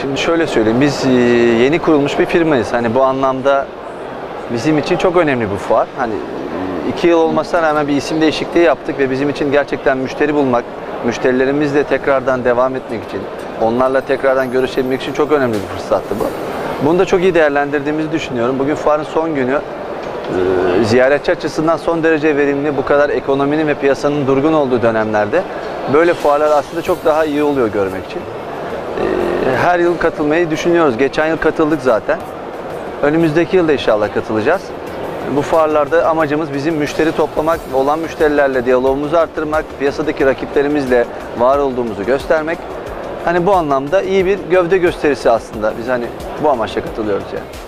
Şimdi şöyle söyleyeyim, biz e, yeni kurulmuş bir firmayız. Hani bu anlamda bizim için çok önemli bu fuar. Hani e, iki yıl olmasına rağmen bir isim değişikliği yaptık ve bizim için gerçekten müşteri bulmak, müşterilerimizle tekrardan devam etmek için, onlarla tekrardan görüşebilmek için çok önemli bir fırsattı bu. Bunu da çok iyi değerlendirdiğimizi düşünüyorum. Bugün fuarın son günü. Ee, ziyaretçi açısından son derece verimli, bu kadar ekonominin ve piyasanın durgun olduğu dönemlerde böyle fuarlar aslında çok daha iyi oluyor görmek için. Ee, Her yıl katılmayı düşünüyoruz. Geçen yıl katıldık zaten. Önümüzdeki yıl da inşallah katılacağız. Bu fuarlarda amacımız bizim müşteri toplamak, olan müşterilerle diyalogumuzu arttırmak, piyasadaki rakiplerimizle var olduğumuzu göstermek. Hani bu anlamda iyi bir gövde gösterisi aslında. Biz hani bu amaçla katılıyoruz yani.